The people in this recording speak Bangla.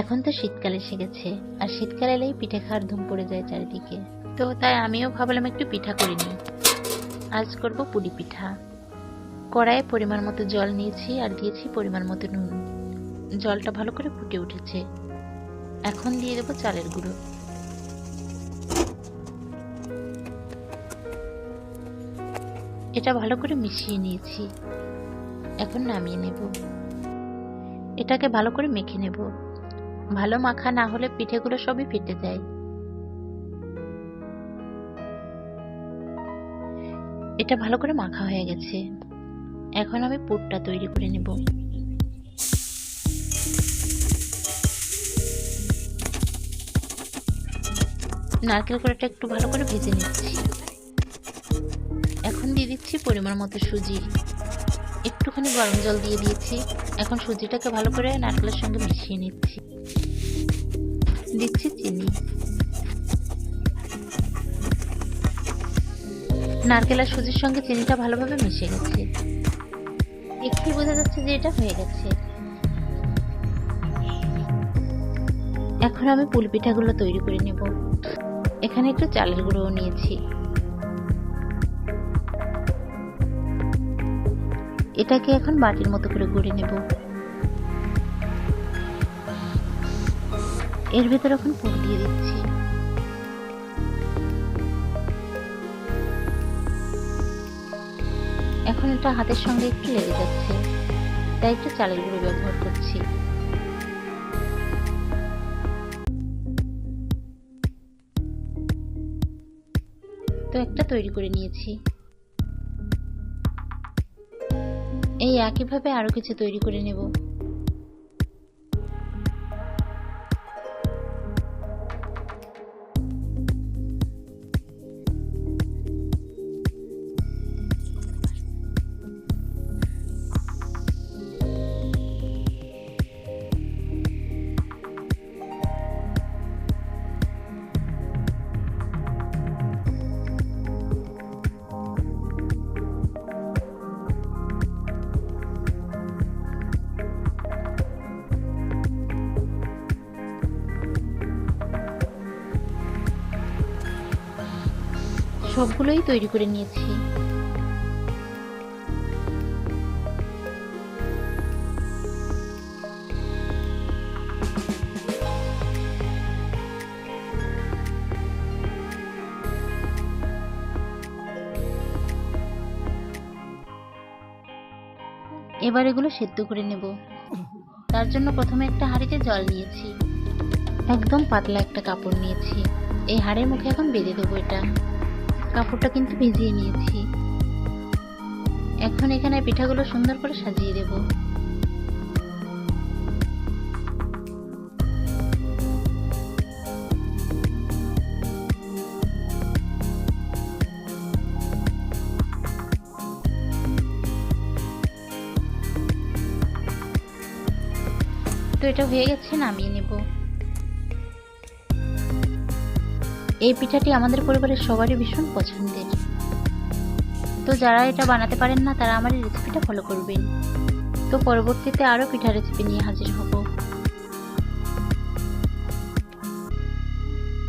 এখন তো শীতকাল এসে গেছে, আর শীতকাল এলেই পিঠে খাওয়ার ধুম পড়ে যায় চারিদিকে। তো তাই আমিও ভাবলাম একটু পিঠা করে নিই। আজ করব পুরি পিঠা। কড়াইয়ে পরিমাণ মতো জল নিয়েছি আর দিয়েছি পরিমাণ মতো নুন। জলটা ভালো করে ফুটে উঠেছে। এখন দিয়ে দেবো চালের গুঁড়ো। এটা ভালো করে মিশিয়ে নিয়েছি। এখন নামিয়ে নেব। এটাকে ভালো করে মেখে নেব। ভালো মাখা না হলে পিঠেগুলো সবই ফেটে যায়। এটা ভালো করে মাখা হয়ে গেছে। এখন আমি পুরটা তৈরি করে নেব। নারকেল কড়াটা একটু ভালো করে ভেজে নিচ্ছি। এখন দিয়ে দিচ্ছি পরিমাণ মতো সুজি। একটুখানি গরম জল দিয়ে দিয়েছি। এখন সুজিটাকে ভালো করে নারকেলের সঙ্গে মিশিয়ে নিচ্ছি। দিচ্ছি চিনি। নারকেল আর সুজির সঙ্গে চিনিটা ভালোভাবে মিশে গেছে। দেখতেই বোঝা যাচ্ছে যে এটা হয়ে গেছে। এখন আমি পুল পিঠাগুলো তৈরি করে নেব। এখানে একটু চালের গুঁড়োও নিয়েছি। এটাকে এখন বাটির মতো করে গড়ে নেব। এর ভেতর এখন পুর দিয়ে দিচ্ছি। এখন এটা হাতের সঙ্গে একটু লেগে যাচ্ছে। তাই একটু চালের গুঁড়ো ব্যবহার করছি। তো একটা তৈরি করে নিয়েছি। এই একইভাবে আরও কিছু তৈরি করে নেব। সবগুলোই তৈরি করে নিয়েছি। এবার এগুলো সেদ্ধ করে নেব। তার জন্য প্রথমে একটা হাঁড়িতে জল নিয়েছি। একদম পাতলা একটা কাপড় নিয়েছি। এই হাড়ের মুখে এখন বেঁধে দেবো এটা। কাপড়টা কিন্তু ভিজিয়ে নিয়েছি। এখন এখানে পিঠাগুলো সুন্দর করে সাজিয়ে দেব। তো এটা হয়ে গেছে, নামিয়ে নেব। এই পিঠাটি আমাদের পরিবারের সবারই ভীষণ পছন্দের। তো যারা এটা বানাতে পারেন না, তারা আমার এই রেসিপিটা ফলো করবেন। তো পরবর্তীতে আরও পিঠা রেসিপি নিয়ে হাজির হব।